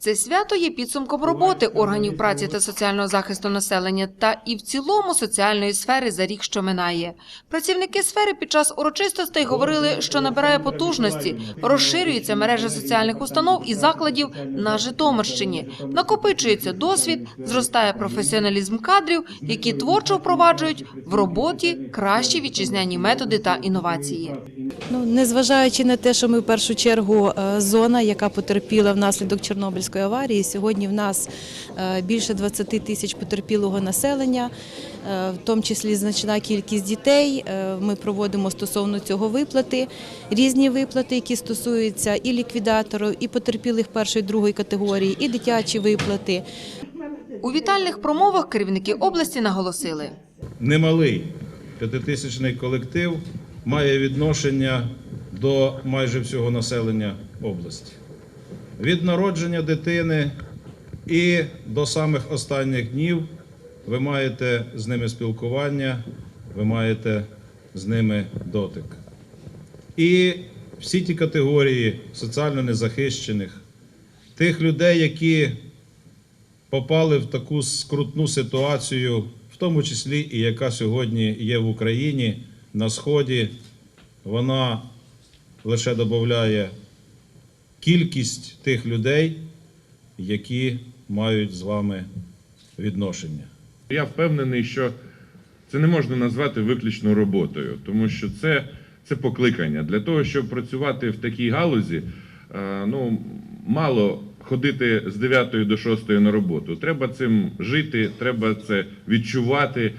Це свято є підсумком роботи органів праці та соціального захисту населення та і в цілому соціальної сфери за рік, що минає. Працівники сфери під час урочистостей говорили, що набирає потужності, розширюється мережа соціальних установ і закладів на Житомирщині. Накопичується досвід, зростає професіоналізм кадрів, які творчо впроваджують в роботі кращі вітчизняні методи та інновації. Ну, незважаючи на те, що ми в першу чергу е, зона, яка потерпіла внаслідок Чорнобильської аварії, сьогодні в нас е, більше 20 тисяч потерпілого населення, е, в тому числі значна кількість дітей. Е, Ми проводимо стосовно цього виплати, різні виплати, які стосуються і ліквідаторів, і потерпілих першої другої категорії, і дитячі виплати. У вітальних промовах керівники області наголосили. немалий п'ятитисячний колектив має відношення до майже всього населення області. Від народження дитини і до самих останніх днів ви маєте з ними спілкування, ви маєте з ними дотик. І всі ті категорії соціально незахищених, тих людей, які попали в таку скрутну ситуацію, в тому числі і яка сьогодні є в Україні на Сході, вона лише додає кількість тих людей, які мають з вами відношення. Я впевнений, що це не можна назвати виключно роботою, тому що це, це покликання. Для того, щоб працювати в такій галузі, е, ну, мало ходити з 9 до 6 на роботу. Треба цим жити, треба це відчувати.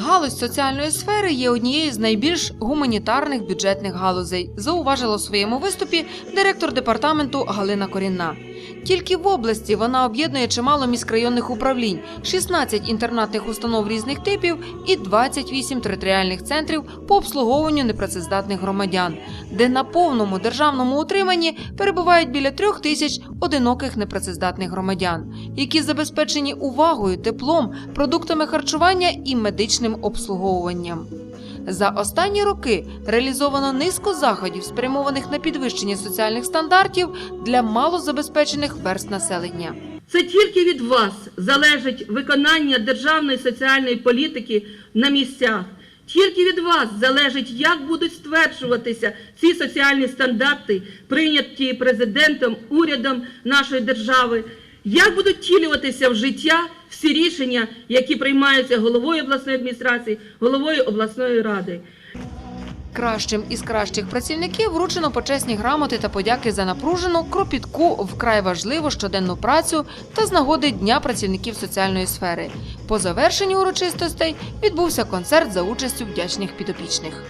Галузь соціальної сфери є однією з найбільш гуманітарних бюджетних галузей, зауважила у своєму виступі директор департаменту Галина Корінна. Тільки в області вона об'єднує чимало міськрайонних управлінь, 16 інтернатних установ різних типів і 28 територіальних центрів по обслуговуванню непрацездатних громадян, де на повному державному утриманні перебувають біля трьох тисяч одиноких непрацездатних громадян, які забезпечені увагою, теплом, продуктами харчування і медичним обслуговуванням. За останні роки реалізовано низку заходів, спрямованих на підвищення соціальних стандартів для малозабезпечених верст населення. Це тільки від вас залежить виконання державної соціальної політики на місцях. Тільки від вас залежить, як будуть стверджуватися ці соціальні стандарти, прийняті президентом, урядом нашої держави, як будуть втілюватися в життя всі рішення, які приймаються головою обласної адміністрації, головою обласної ради. Кращим із кращих працівників вручено почесні грамоти та подяки за напружену, кропітку, вкрай важливу щоденну працю та з нагоди Дня працівників соціальної сфери. По завершенню урочистостей відбувся концерт за участю вдячних підопічних.